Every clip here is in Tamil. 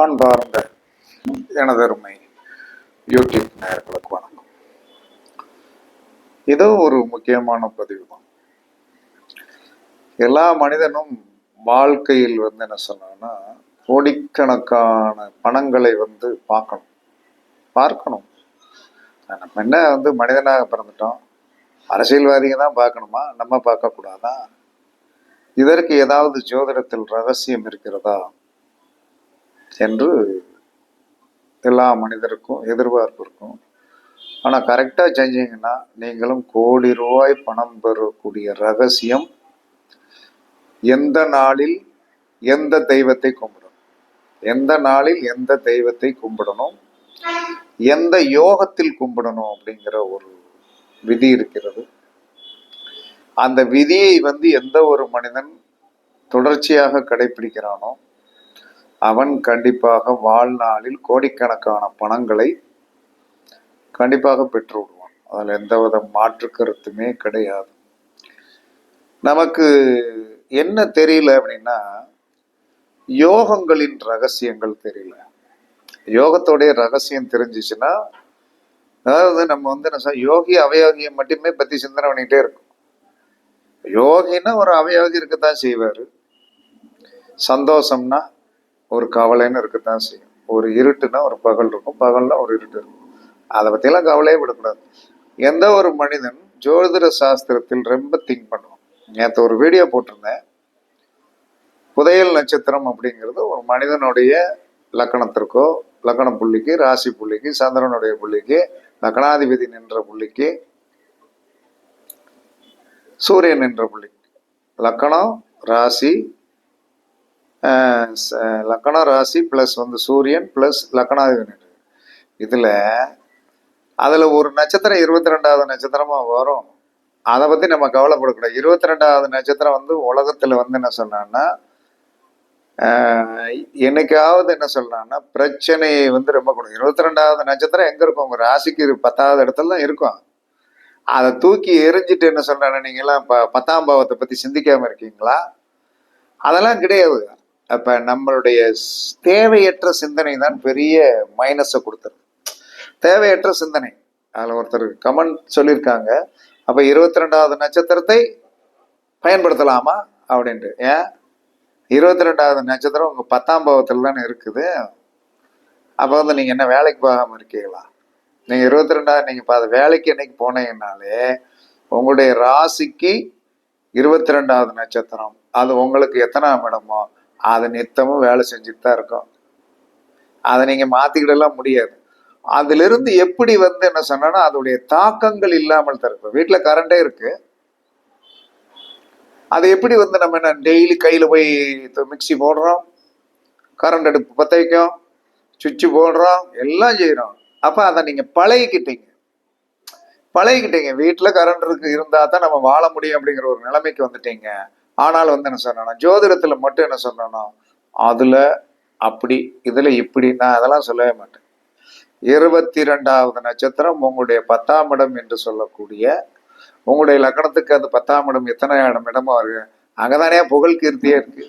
அன்பார்ந்த எனதருமை யூடியூப் நேயர்களுக்கு வணக்கம். இதோ ஒரு முக்கியமான பதிவு தான். எல்லா மனிதனும் வாழ்க்கையில் வந்து என்ன சொன்னான்னா கோடிக்கணக்கான பணங்களை வந்து பார்க்கணும். பார்க்கணும். நம்ம என்ன வந்து மனிதனாக பிறந்துட்டோம் அரசியல்வாதிங்க தான் பார்க்கணுமா? நம்ம பார்க்கக்கூடாதா? இதற்கு ஏதாவது ஜோதிடத்தில் ரகசியம் இருக்கிறதா? என்று எல்லா மனிதருக்கும் எதிர்பார்ப்பு இருக்கும் ஆனால் கரெக்டாக செஞ்சீங்கன்னா நீங்களும் கோடி ரூபாய் பணம் பெறக்கூடிய ரகசியம் எந்த நாளில் எந்த தெய்வத்தை கும்பிடணும்? எந்த நாளில் எந்த தெய்வத்தை கும்பிடணும்? எந்த யோகத்தில் கும்பிடணும் அப்படிங்கிற ஒரு விதி இருக்கிறது. அந்த விதியை வந்து எந்த ஒரு மனிதன் தொடர்ச்சியாக கடைபிடிக்கிறானோ அவன் கண்டிப்பாக வாழ்நாளில் கோடிக்கணக்கான பணங்களை கண்டிப்பாக பெற்று விடுவான் அதில் எந்தவித மாற்று கருத்துமே கிடையாது. நமக்கு என்ன தெரியல அப்படின்னா யோகங்களின் ரகசியங்கள் தெரியல. யோகத்தோடைய ரகசியம் தெரிஞ்சிச்சுன்னா அதாவது நம்ம வந்து என்ன யோகி அவயோகியை மட்டுமே பற்றி சிந்தனை பண்ணிகிட்டே இருக்கும். யோகின்னா ஒரு அவயோகி இருக்கத்தான் செய்வார். சந்தோஷம்னா ஒரு கவலைன்னு இருக்கத்தான் செய்யும். ஒரு இருட்டுனா ஒரு பகல் இருக்கும் பகல்னா ஒரு இருட்டு இருக்கும். அதை பற்றியெல்லாம் கவலையே விடக்கூடாது. எந்த ஒரு மனிதன் ஜோதிட சாஸ்திரத்தில் ரொம்ப திங்க் பண்ணுவான். நேற்று ஒரு வீடியோ போட்டிருந்தேன். புதையல் நட்சத்திரம் அப்படிங்கிறது ஒரு மனிதனுடைய லக்கணத்திற்கோ லக்கண புள்ளிக்கு ராசி புள்ளிக்கு சந்திரனுடைய புள்ளிக்கு லக்கணாதிபதி நின்ற புள்ளிக்கு சூரியன் நின்ற புள்ளி. லக்கணம் ராசி லக்கணம் ராசி ப்ளஸ் வந்து சூரியன் ப்ளஸ் லக்கணாதிபதி. இதில் அதில் ஒரு நட்சத்திரம் இருபத்தி ரெண்டாவது நட்சத்திரமாக வரும். அதை பற்றி நம்ம கவலைப்படக்கூடாது. இருபத்தி ரெண்டாவது நட்சத்திரம் வந்து உலகத்தில் வந்து என்ன சொன்னான்னா என்னைக்காவது என்ன சொல்கிறான்னா பிரச்சனையை வந்து ரொம்ப கொடுக்கும். இருபத்தி ரெண்டாவது நட்சத்திரம் எங்கே இருக்கும்? உங்கள் ராசிக்கு பத்தாவது இடத்துல தான் இருக்கும். அதை தூக்கி எரிஞ்சிட்டு என்ன சொல்கிறாங்க நீங்களாம் ப பத்தாம் பாவத்தை பற்றி சிந்திக்காமல் இருக்கீங்களா? அதெல்லாம் கிடையாது. அப்ப நம்மளுடைய தேவையற்ற சிந்தனை தான் பெரிய மைனஸை கொடுத்துருது தேவையற்ற சிந்தனை. அதில் ஒருத்தர் கமெண்ட் சொல்லியிருக்காங்க. அப்ப இருபத்தி ரெண்டாவது நட்சத்திரத்தை பயன்படுத்தலாமா அப்படின்ட்டு. ஏன்? இருபத்தி ரெண்டாவது நட்சத்திரம் உங்க பத்தாம் பாவத்தில் தானே இருக்குது. அப்போ வந்து நீங்க என்ன வேலைக்கு போகாம இருக்கீங்களா? நீங்க இருபத்தி ரெண்டாவது நீங்க பா வேலைக்கு என்னைக்கு போனீங்கனாலே உங்களுடைய ராசிக்கு இருபத்தி ரெண்டாவது நட்சத்திரம். அது உங்களுக்கு எத்தனாம் இடமோ அதை நித்தமும் வேலை செஞ்சுட்டு தான் இருக்கும். அதை நீங்க மாத்திக்கிடலாம் முடியாது. அதிலிருந்து எப்படி வந்து என்ன சொன்னா அதோடைய தாக்கங்கள் இல்லாமல் தரும் வீட்டுல கரண்டே இருக்கு. அது எப்படி வந்து நம்ம என்ன டெய்லி கையில் போய் மிக்ஸி போடுறோம் கரண்ட் அடுப்பு பற்ற வைக்கும் சுவிட்சு போடுறோம் எல்லாம் செய்கிறோம் அப்போ அதை நீங்கள் பழகிக்கிட்டீங்க. பழகிக்கிட்டீங்க. வீட்டில் கரண்ட் இருக்கு இருந்தால் தான் நம்ம வாழ முடியும் அப்படிங்கிற ஒரு நிலைமைக்கு வந்துட்டீங்க. ஆனால் வந்து என்ன சொன்னா ஜோதிடத்தில் மட்டும் என்ன சொன்னா அதில் அப்படி இதில் இப்படி நான் அதெல்லாம் சொல்லவே மாட்டேன். இருபத்தி ரெண்டாவது நட்சத்திரம் உங்களுடைய பத்தாம் இடம் என்று சொல்லக்கூடிய உங்களுடைய லக்கணத்துக்கு அது பத்தாம் இடம் எத்தனை இடம் இடமா இருக்கு அங்கதானே புகழ் கீர்த்தியே இருக்கு.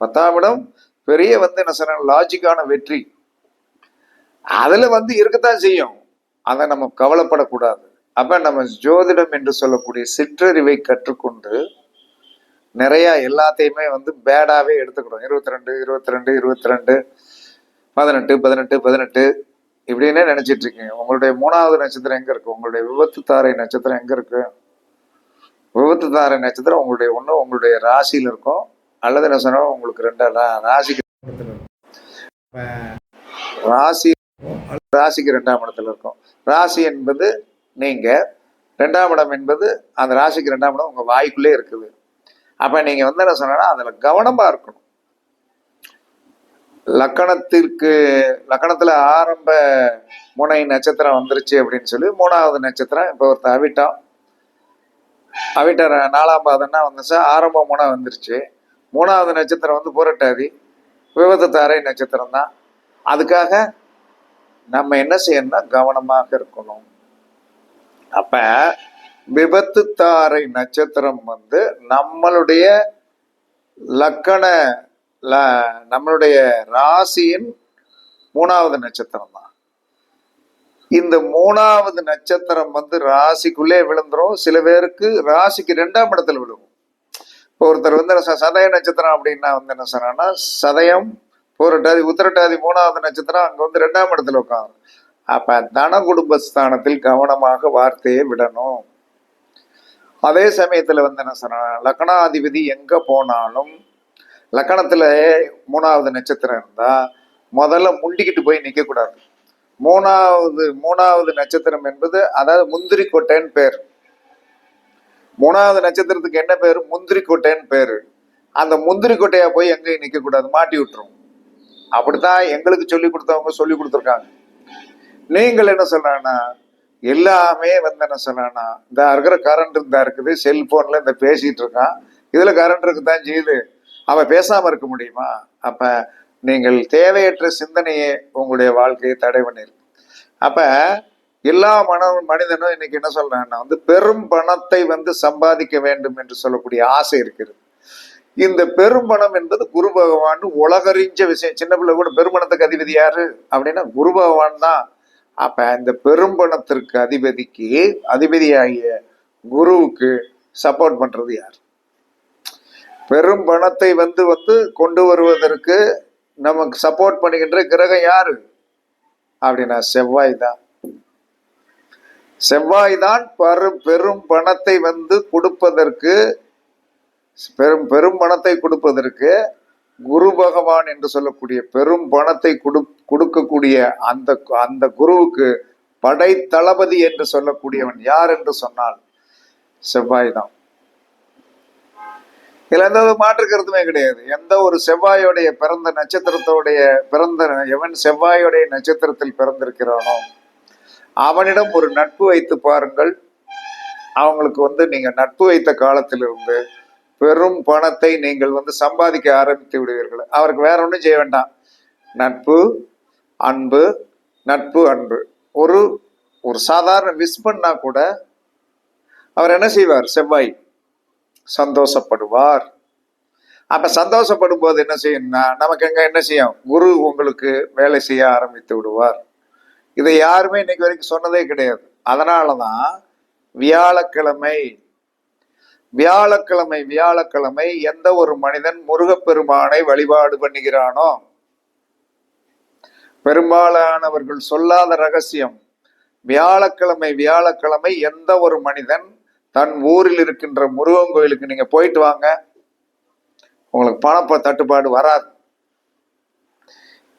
பத்தாம் இடம் பெரிய வந்து என்ன சொன்ன லாஜிக்கான வெற்றி. அதில் வந்து இருக்கத்தான் செய்யும். அதை நம்ம கவலைப்படக்கூடாது. அப்ப நம்ம ஜோதிடம் என்று சொல்லக்கூடிய சிற்றறிவை கற்றுக்கொண்டு நிறைய எல்லாத்தையுமே வந்து பேடாவே எடுத்துக்கிறோம். இருபத்தி ரெண்டு இருபத்தி ரெண்டு இருபத்தி ரெண்டு பதினெட்டு பதினெட்டு பதினெட்டு இப்படின்னே நினைச்சிட்டு இருக்கீங்க. உங்களுடைய மூணாவது நட்சத்திரம் எங்க இருக்கு? உங்களுடைய விபத்து தாரை நட்சத்திரம் எங்க இருக்கு? விபத்து தாரை நட்சத்திரம் உங்களுடைய ஒண்ணு உங்களுடைய ராசியில இருக்கும் அல்லது என்ன சொன்னால் உங்களுக்கு ரெண்டு ராசிக்கு ராசி ராசிக்கு ரெண்டாம் இடத்துல இருக்கும். ராசி என்பது நீங்க ரெண்டாம் இடம் என்பது அந்த ராசிக்கு ரெண்டாம் இடம் உங்க வாய்க்குள்ளே இருக்குது. அப்போ நீங்க வந்து என்ன சொன்னா அதுல கவனமா இருக்கணும். லக்கணத்திற்கு லக்கணத்துல ஆரம்ப முனை நட்சத்திரம் வந்துருச்சு அப்படின்னு சொல்லி மூணாவது நட்சத்திரம் இப்போ ஒருத்த அவிட்டம் அவிட்ட நாலாம் பாதம்னா வந்துச்சு? ஆரம்ப முனை வந்துருச்சு. மூணாவது நட்சத்திரம் வந்து புரட்டாதி. விபத்தத்தாரை நட்சத்திரம் தான். அதுக்காக நம்ம என்ன செய்யணும்னா கவனமாக இருக்கணும். அப்ப விபத்து தாரை நட்சத்திரம் வந்து நம்மளுடைய லக்கண ல- நம்மளுடைய ராசியின் மூணாவது நட்சத்திரம் தான். இந்த மூணாவது நட்சத்திரம் வந்து ராசிக்குள்ளே விழுந்துரும். சில பேருக்கு ராசிக்கு ரெண்டாம் இடத்துல விழுவும் இப்போ ஒருத்தர் வந்து சதய நட்சத்திரம் அப்படின்னா வந்து என்ன சொன்னா சதயம் போரட்டாதி உத்திரட்டாதி மூணாவது நட்சத்திரம் அங்க வந்து ரெண்டாம் இடத்துல உட்காரும். அப்ப தன குடும்பஸ்தானத்தில் கவனமாக வார்த்தையை விடணும். அதே சமயத்தில் வந்து என்ன சொன்னா லக்னாதிபதி எங்கே போனாலும் லக்கணத்தில் மூணாவது நட்சத்திரம் இருந்தால் முதல்ல முண்டிக்கிட்டு போய் நிற்கக்கூடாது மூணாவது மூணாவது நட்சத்திரம் என்பது அதாவது முந்திரி கொட்டைன்னு பேர். மூணாவது நட்சத்திரத்துக்கு என்ன பேர்? முந்திரி கொட்டைன்னு பேர். அந்த முந்திரி கொட்டையா போய் எங்கேயும் நிற்கக்கூடாது மாட்டி விட்டுரும். அப்படித்தான் எங்களுக்கு சொல்லி கொடுத்தவங்க சொல்லி கொடுத்துருக்காங்க. நீங்கள் என்ன சொல்றாங்கன்னா எல்லாமே வந்து என்ன சொல்றாங்கன்னா இந்த இருக்கிற கரண்ட் இருந்தா இருக்குது செல்போன்ல இந்த பேசிட்டு இருக்கான் இதுல கரண்ட் இருக்குதான் செய்யுது அவன் பேசாம இருக்க முடியுமா? அப்ப நீங்கள் தேவையற்ற சிந்தனையே உங்களுடைய வாழ்க்கையை தடை பண்ணிருக்கு அப்ப எல்லா மன மனிதனும் இன்னைக்கு என்ன சொல்றான்னா வந்து பெரும் பணத்தை வந்து சம்பாதிக்க வேண்டும் என்று சொல்லக்கூடிய ஆசை இருக்குது. இந்த பெரும்பணம் என்பது குரு பகவான் உலகறிஞ்ச விஷயம். சின்ன பிள்ளை கூட பெரும்பணத்துக்கு அதிபதி யாரு? அப்படின்னா குரு பகவான் தான். அப்ப இந்த பெரும்பணத்திற்கு அதிபதிக்கு அதிபதியாகிய குருவுக்கு சப்போர்ட் பண்றது யார்? பெரும் பணத்தை வந்து வந்து கொண்டு வருவதற்கு நமக்கு சப்போர்ட் பண்ணுகின்ற கிரகம் யாரு? அப்படின்னா செவ்வாய் தான். செவ்வாய் தான் பரு பெரும் பணத்தை வந்து கொடுப்பதற்கு பெரும் பெரும் பணத்தை கொடுப்பதற்கு குரு பகவான் என்று சொல்லக்கூடிய பெரும் பணத்தை கொடு கொடுக்கக்கூடிய அந்த அந்த குருவுக்கு படை தளபதி என்று சொல்லக்கூடியவன் யார் என்று சொன்னால் செவ்வாய் தான் இதுல எந்த ஒரு மாற்று கருத்துமே கிடையாது. எந்த ஒரு செவ்வாயோடைய பிறந்த நட்சத்திரத்தோடைய பிறந்த எவன் செவ்வாயோடைய நட்சத்திரத்தில் பிறந்திருக்கிறானோ அவனிடம் ஒரு நட்பு வைத்து பாருங்கள். அவங்களுக்கு வந்து நீங்க நட்பு வைத்த காலத்திலிருந்து பெரும் பணத்தை நீங்கள் வந்து சம்பாதிக்க ஆரம்பித்து விடுவீர்கள். அவருக்கு வேற ஒன்றும் செய்ய வேண்டாம். நட்பு அன்பு நட்பு அன்பு. ஒரு ஒரு சாதாரண மிஸ் பண்ணா கூட அவர் என்ன செய்வார்? செவ்வாய். சந்தோஷப்படுவார். அப்ப சந்தோஷப்படும் போது என்ன செய்யணும்னா நமக்கு எங்க என்ன செய்யும்? குரு உங்களுக்கு வேலை செய்ய ஆரம்பித்து விடுவார். இதை யாருமே இன்னைக்கு வரைக்கும் சொன்னதே கிடையாது. அதனாலதான் வியாழக்கிழமை வியாழக்கிழமை வியாழக்கிழமை எந்த ஒரு மனிதன் முருகப்பெருமானை வழிபாடு பண்ணுகிறானோ? பெரும்பாலானவர்கள் சொல்லாத ரகசியம். வியாழக்கிழமை வியாழக்கிழமை எந்த ஒரு மனிதன் தன் ஊரில் இருக்கின்ற முருகன் கோயிலுக்கு நீங்க போயிட்டு வாங்க. உங்களுக்கு பணப்ப தட்டுப்பாடு வராது.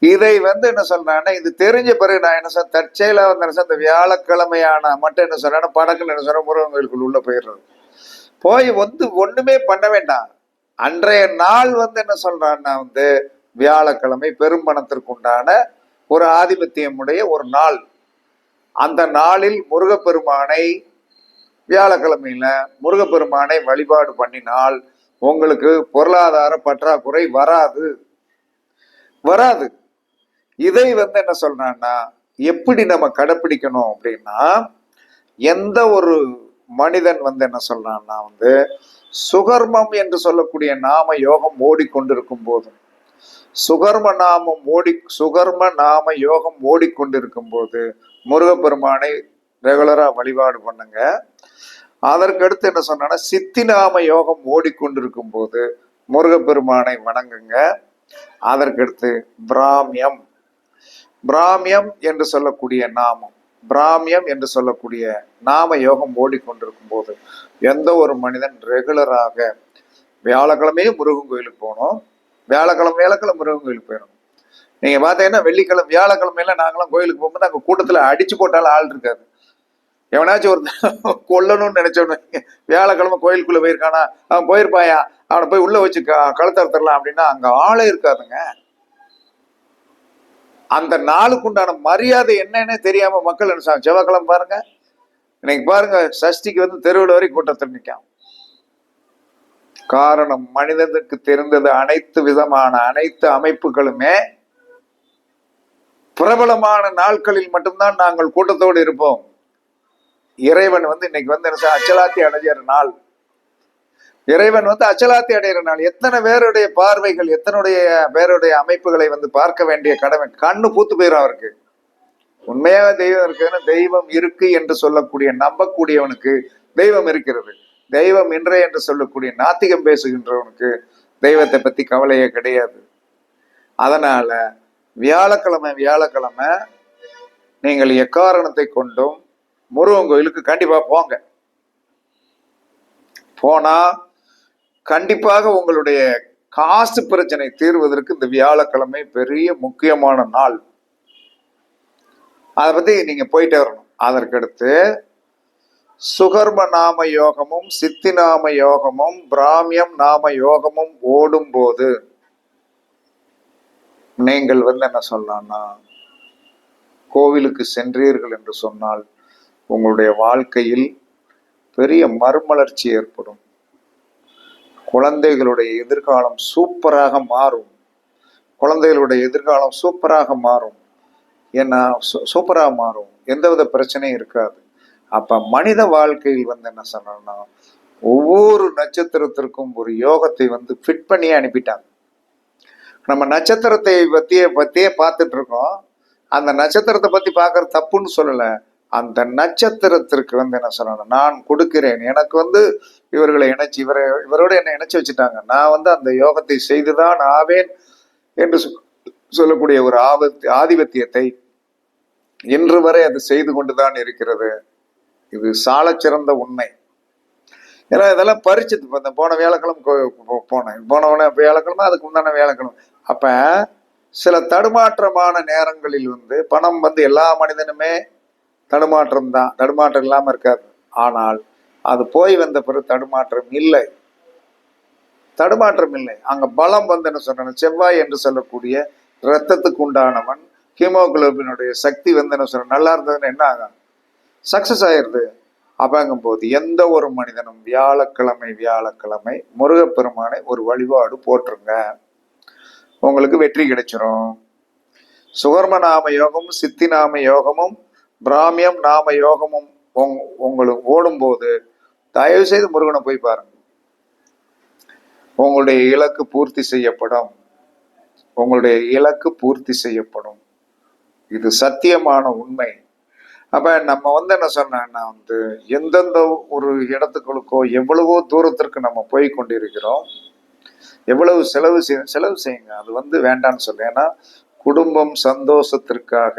இதை வந்து என்ன சொல்றேன்னா இது தெரிஞ்ச பிறகு நான் என்ன சொல்றேன் தற்செயலா வந்து என்ன சொல்றேன், இந்த வியாழக்கிழமையான மட்டும் என்ன சொல்றேன்னா படக்குன்னு என்ன சொல்றேன் முருகன் கோயிலுக்குள்ள உள்ள போயிடுறது. போய் வந்து ஒண்ணுமே பண்ண வேண்டாம். அன்றைய நாள் வந்து என்ன சொல்றான்னா வந்து வியாழக்கிழமை பெரும்பணத்திற்கு உண்டான ஒரு ஆதிபத்தியமுடைய ஒரு நாள். அந்த நாளில் முருகப்பெருமானை வியாழக்கிழமையில முருகப்பெருமானை வழிபாடு பண்ணினால் உங்களுக்கு பொருளாதார பற்றாக்குறை வராது. வராது. இதை வந்து என்ன சொல்றான்னா எப்படி நம்ம கடைப்பிடிக்கணும் அப்படின்னா எந்த ஒரு மனிதன் வந்து என்ன சொல்றான்னா வந்து சுகர்மம் என்று சொல்லக்கூடிய நாம யோகம் ஓடிக்கொண்டிருக்கும் போதும். சுகர்ம நாமம் ஓடி சுகர்ம நாம யோகம் ஓடிக்கொண்டிருக்கும் போது முருகப்பெருமானை ரெகுலரா வழிபாடு பண்ணுங்க. அதற்கடுத்து என்ன சொன்னா சித்தி நாம யோகம் ஓடிக்கொண்டிருக்கும் போது முருகப்பெருமானை வணங்குங்க. அதற்கடுத்து பிராமியம். பிராமியம் என்று சொல்லக்கூடிய நாமம். பிராமியம் என்று சொல்லக்கூடிய நாம யோகம் ஓடிக்கொண்டிருக்கும் போது எந்த ஒரு மனிதன் ரெகுலராக வியாழக்கிழமையும் முருகன் கோயிலுக்கு போகணும் வியாழக்கிழமை வியாழக்கிழமை முருகன் கோயிலுக்கு போயிடணும். நீங்க பார்த்தீங்கன்னா வெள்ளிக்கிழமை வியாழக்கிழமையில நாங்களாம் கோயிலுக்கு போகும்போது அங்கே கூட்டத்தில் அடிச்சு போட்டாலும் ஆள் இருக்காது. எவனாச்சும் ஒரு கொல்லணும்னு நினைச்சோன்னு வியாழக்கிழமை கோயிலுக்குள்ளே போயிருக்கானா அவன் போயிருப்பாயா அவனை போய் உள்ளே வச்சு க- கழுத்தறுத்துடலாம் அப்படின்னா அங்கே ஆளே இருக்காதுங்க. அந்த நாளுக்கு உண்டான மரியாதை என்னன்னே தெரியாம மக்கள் என்ன செவ்வாய்க்கிழமை பாருங்க. இன்னைக்கு பாருங்க சஷ்டிக்கு வந்து தெருவில் வரை கூட்டத்தில் நிற்கும் காரணம் மனிதனுக்கு தெரிந்தது அனைத்து விதமான அனைத்து அமைப்புகளுமே பிரபலமான நாட்களில் மட்டும்தான் நாங்கள் கூட்டத்தோடு இருப்போம். இறைவன் வந்து இன்னைக்கு வந்து என்ன அச்சலாத்தி அடைஞ்ச நாள். இறைவன் வந்து அச்சலாத்தி அடைகிற நாள் எத்தனை பேருடைய பார்வைகள் எத்தனுடைய பேருடைய அமைப்புகளை வந்து பார்க்க வேண்டிய கடமை? கண்ணு பூத்து போயிடும் அவருக்கு. உண்மையாக தெய்வம் இருக்குதுன்னா தெய்வம் இருக்கு என்று சொல்லக்கூடிய நம்பக்கூடியவனுக்கு தெய்வம் இருக்கிறது. தெய்வம் இன்றை என்று சொல்லக்கூடிய நாத்திகம் பேசுகின்றவனுக்கு தெய்வத்தை பத்தி கவலையே கிடையாது. அதனால வியாழக்கிழமை வியாழக்கிழமை நீங்கள் எக்காரணத்தை கொண்டும் முருகன் கோயிலுக்கு கண்டிப்பா போங்க. போனா கண்டிப்பாக உங்களுடைய காசு பிரச்சனை தீர்வதற்கு இந்த வியாழக்கிழமை பெரிய முக்கியமான நாள். அதை பத்தி நீங்க போயிட்டே வரணும். அதற்கடுத்து சுகர்ம நாம யோகமும் சித்தி நாம யோகமும் பிராமியம் நாம யோகமும் ஓடும் போது நீங்கள் வந்து என்ன சொல்லலாம்னா கோவிலுக்கு சென்றீர்கள் என்று சொன்னால் உங்களுடைய வாழ்க்கையில் பெரிய மறுமலர்ச்சி ஏற்படும். குழந்தைகளுடைய எதிர்காலம் சூப்பராக மாறும். குழந்தைகளுடைய எதிர்காலம் சூப்பராக மாறும். ஏன்னா சூப்பராக மாறும். எந்தவித பிரச்சனையும் இருக்காது. அப்போ மனித வாழ்க்கையில் வந்து என்ன சொன்னோம்னா ஒவ்வொரு நட்சத்திரத்திற்கும் ஒரு யோகத்தை வந்து ஃபிட் பண்ணி அனுப்பிட்டாங்க. நம்ம நட்சத்திரத்தை பற்றியே பற்றியே பார்த்துட்டு இருக்கோம் அந்த நட்சத்திரத்தை பற்றி பார்க்கறது தப்புன்னு சொல்லலை. அந்த நட்சத்திரத்திற்கு வந்து என்ன சொல்லணும் நான் கொடுக்கிறேன். எனக்கு வந்து இவர்களை இணைச்சி இவரை இவரோட என்னை இணைச்சி வச்சுட்டாங்க. நான் வந்து அந்த யோகத்தை செய்துதான் ஆவேன் என்று சொ- சொல்லக்கூடிய ஒரு ஆபத்து ஆதிபத்தியத்தை இன்று வரை அது செய்து கொண்டுதான் இருக்கிறது. இது சாலச்சிறந்த உண்மை. ஏன்னா இதெல்லாம் பறிச்சது. இப்ப இந்த போன வியாழக்கிழமை கோ- போனேன். போன உடனே வியாழக்கிழமை அதுக்கு முந்தான வியாழக்கிழமை. அப்ப சில தடுமாற்றமான நேரங்களில் வந்து பணம் வந்து எல்லா மனிதனுமே தடுமாற்றம் தான் தடுமாற்றம் இல்லாமல் இருக்காது. ஆனால் அது போய் வந்த பிறகு தடுமாற்றம் இல்லை. தடுமாற்றம் இல்லை. அங்க பலம் வந்து என்ன சொல்றேன் செவ்வாய் என்று சொல்லக்கூடிய ரத்தத்துக்கு உண்டானவன் ஹீமோகுளோபினுடைய சக்தி வந்து என்ன சொல்ற நல்லா இருந்ததுன்னு என்ன ஆகும்? சக்சஸ் ஆயிருது அப்பங்கும் போது எந்த ஒரு மனிதனும் வியாழக்கிழமை வியாழக்கிழமை முருகப்பெருமானை ஒரு வழிபாடு போட்டுருங்க உங்களுக்கு வெற்றி கிடைச்சிரும். சுகர்ம நாம யோகமும் சித்தி நாம யோகமும் பிராமியம் நாம யோகமும் உங்- உங்களுக்கு ஓடும்போது தயவு செய்து முருகனை போய் பாருங்க. உங்களுடைய இலக்கு பூர்த்தி செய்யப்படும். உங்களுடைய இலக்கு பூர்த்தி செய்யப்படும். இது சத்தியமான உண்மை. அப்ப நம்ம வந்து என்ன சொன்னா வந்து எந்தெந்த ஒரு இடத்துக்களுக்கோ எவ்வளவோ தூரத்திற்கு நம்ம போய் கொண்டிருக்கிறோம். எவ்வளவு செலவு செய் செலவு செய்யுங்க. அது வந்து வேண்டாம்னு சொல்ல. ஏன்னா குடும்பம் சந்தோஷத்திற்காக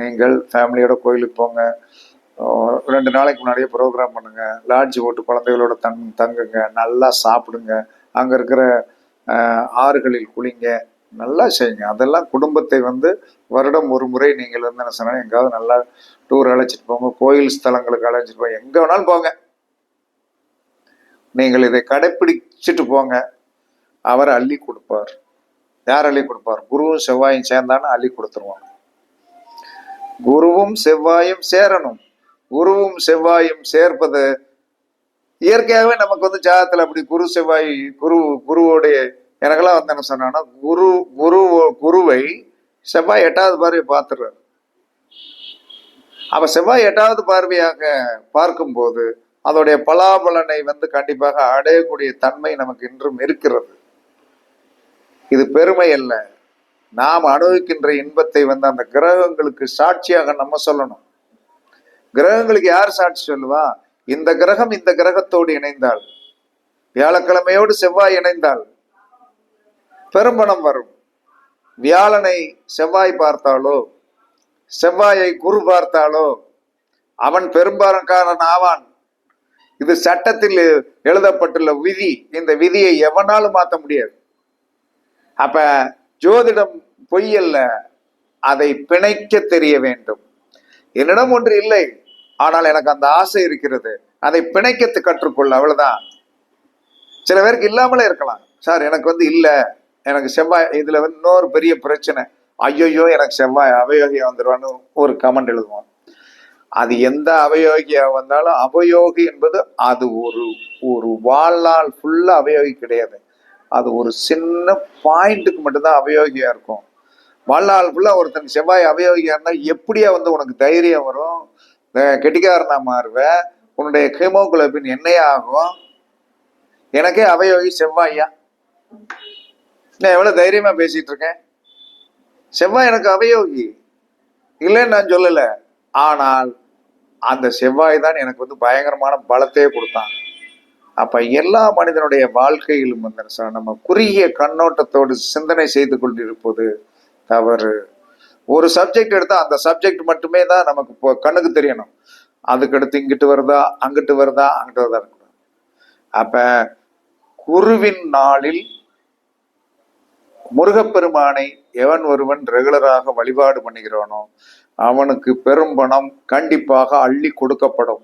நீங்கள் ஃபேமிலியோட கோயிலுக்கு போங்க. ரெண்டு நாளைக்கு முன்னாடியே ப்ரோக்ராம் பண்ணுங்க. லாட்ஜ் போட்டு குழந்தைகளோட தங் தங்குங்க. நல்லா சாப்பிடுங்க. அங்கே இருக்கிற ஆறுகளில் குளிங்க. நல்லா செய்யுங்க. அதெல்லாம் குடும்பத்தை வந்து வருடம் ஒரு முறை நீங்கள் வந்து என்ன சொன்னால் எங்காவது நல்லா டூர் அழைச்சிட்டு போங்க. கோயில் ஸ்தலங்களுக்கு அழைச்சிட்டு போங்க. எங்கே வேணாலும் போங்க. நீங்கள் இதை கடைப்பிடிச்சிட்டு போங்க. அவர் அள்ளி கொடுப்பார். யார் அள்ளி கொடுப்பார்? குருவும் செவ்வாயும் சேர்ந்தான்னு அள்ளி கொடுத்துருவாங்க. குருவும் செவ்வாயும் சேரணும். குருவும் செவ்வாயும் சேர்ப்பது இயற்கையாகவே நமக்கு வந்து ஜாதத்துல அப்படி குரு செவ்வாய் குரு குருவோடைய எனக்கெல்லாம் வந்து என்ன சொன்னாங்கன்னா குரு குரு குருவை செவ்வாய் எட்டாவது பார்வையை பார்த்துடுறாரு. அப்ப செவ்வாய் எட்டாவது பார்வையாக பார்க்கும்போது அதோடைய பலாபலனை வந்து கண்டிப்பாக அடையக்கூடிய தன்மை நமக்கு இன்றும் இருக்கிறது. இது பெருமை அல்ல. நாம் அனுபவிக்கின்ற இன்பத்தை வந்து அந்த கிரகங்களுக்கு சாட்சியாக நம்ம சொல்லணும். கிரகங்களுக்கு யார் சாட்சி சொல்லுவா? இந்த கிரகம் இந்த கிரகத்தோடு இணைந்தால் வியாழக்கிழமையோடு செவ்வாய் இணைந்தால் பெரும்பணம் வரும். வியாழனை செவ்வாய் பார்த்தாலோ செவ்வாயை குரு பார்த்தாலோ அவன் பெரும்பாலக்காரன் ஆவான். இது சட்டத்தில் எழுதப்பட்டுள்ள விதி. இந்த விதியை எவனாலும் மாற்ற முடியாது. அப்ப ஜோதிடம் பொய் அல்ல. அதை பிணைக்க தெரிய வேண்டும். என்னிடம் ஒன்று இல்லை. ஆனால் எனக்கு அந்த ஆசை இருக்கிறது. அதை பிணைக்கத்து கற்றுக்கொள்ள அவ்வளவுதான். சில பேருக்கு இல்லாமலே இருக்கலாம். சார் எனக்கு வந்து இல்லை. எனக்கு செவ்வாய் இதுல வந்து இன்னொரு பெரிய பிரச்சனை. ஐயோயோ எனக்கு செவ்வாய் அவயோகியம் வந்துடுவான்னு ஒரு கமெண்ட் எழுதுவான். அது எந்த அவயோகியா வந்தாலும் அவயோகி என்பது அது ஒரு ஒரு வாழ்நாள் ஃபுல்லா அவயோகி கிடையாது. அது ஒரு சின்ன பாயிண்ட்டுக்கு மட்டும்தான் அவயோகியா இருக்கும். வாழ்நாள் ஃபுல்லா ஒருத்தன் செவ்வாய் அவயோகியா இருந்தால் எப்படியா வந்து உனக்கு தைரியம் வரும்? கெட்டிக்காரனா மாறுவேன் உன்னுடைய ஹீமோகுளோபின் என்னையே ஆகும்? எனக்கே அவயோகி செவ்வாய்யா நான் எவ்வளவு தைரியமா பேசிட்டு இருக்கேன்? செவ்வாய் எனக்கு அவயோகி. இல்லைன்னு நான் சொல்லல. ஆனால் அந்த செவ்வாய் தான் எனக்கு வந்து பயங்கரமான பலத்தையே கொடுத்தான். அப்ப எல்லா மனிதனுடைய வாழ்க்கையிலும் வந்து சார் நம்ம குறுகிய கண்ணோட்டத்தோடு சிந்தனை செய்து கொண்டிருப்பது தவறு. ஒரு சப்ஜெக்ட் எடுத்தா அந்த சப்ஜெக்ட் மட்டுமே தான் நமக்கு இப்போ கண்ணுக்கு தெரியணும். அதுக்கடுத்து இங்கிட்டு வருதா அங்கிட்டு வருதா அங்கிட்டு வருதா இருக்கக்கூடாது. அப்ப குருவின் நாளில் முருகப்பெருமானை எவன் ஒருவன் ரெகுலராக வழிபாடு பண்ணுகிறானோ அவனுக்கு பெரும் பணம் கண்டிப்பாக அள்ளி கொடுக்கப்படும்.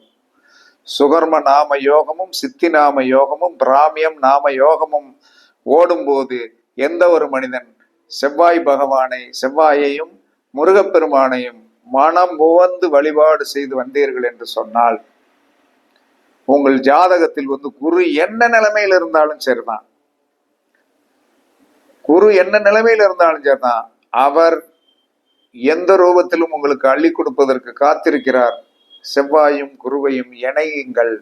சுகர்ம நாம யோகமும் சித்தி நாம யோகமும் பிராமியம் நாம யோகமும் ஓடும்போது எந்த ஒரு மனிதன் செவ்வாய் பகவானை செவ்வாயையும் முருகப்பெருமானையும் மனம் உவந்து வழிபாடு செய்து வந்தீர்கள் என்று சொன்னால் உங்கள் ஜாதகத்தில் வந்து குரு என்ன நிலைமையில் இருந்தாலும் சரிதான். குரு என்ன நிலைமையில் இருந்தாலும் சரிதான். அவர் எந்த ரூபத்திலும் உங்களுக்கு அள்ளி கொடுப்பதற்கு காத்திருக்கிறார். செவ்வாயும் குருவையும் இணையுங்கள்.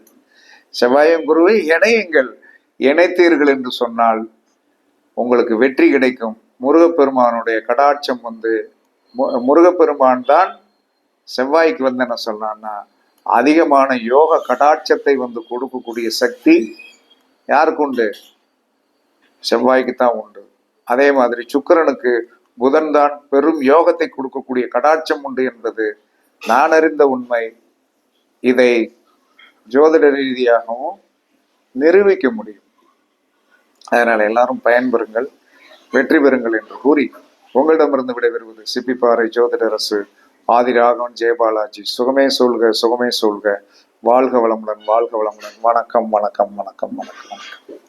செவ்வாயும் குருவை இணையுங்கள். இணைத்தீர்கள் என்று சொன்னால் உங்களுக்கு வெற்றி கிடைக்கும். முருகப்பெருமானுடைய கடாட்சம் வந்து முருகப்பெருமான் தான் செவ்வாய்க்கு வந்து என்ன சொன்னான்னா அதிகமான யோக கடாட்சத்தை வந்து கொடுக்கக்கூடிய சக்தி யாருக்கு உண்டு? செவ்வாய்க்கு தான் உண்டு. அதே மாதிரி சுக்கிரனுக்கு புதன் தான் பெரும் யோகத்தை கொடுக்கக்கூடிய கடாட்சம் உண்டு என்பது நான் அறிந்த உண்மை. இதை ஜோதிட ரீதியாகவும் நிரூபிக்க முடியும். அதனால் எல்லாரும் பயன்பெறுங்கள் வெற்றி பெறுங்கள் என்று கூறி உங்களிடமிருந்து விடைபெறுவது சிப்பிப்பாறை ஜோதிடரசு ஆதிராகவன் ஜெயபாலாஜி. சுகமே சொல்க சுகமே சொல்க. வாழ்க வளமுடன் வாழ்க வளமுடன். வணக்கம் வணக்கம் வணக்கம் வணக்கம் வணக்கம்.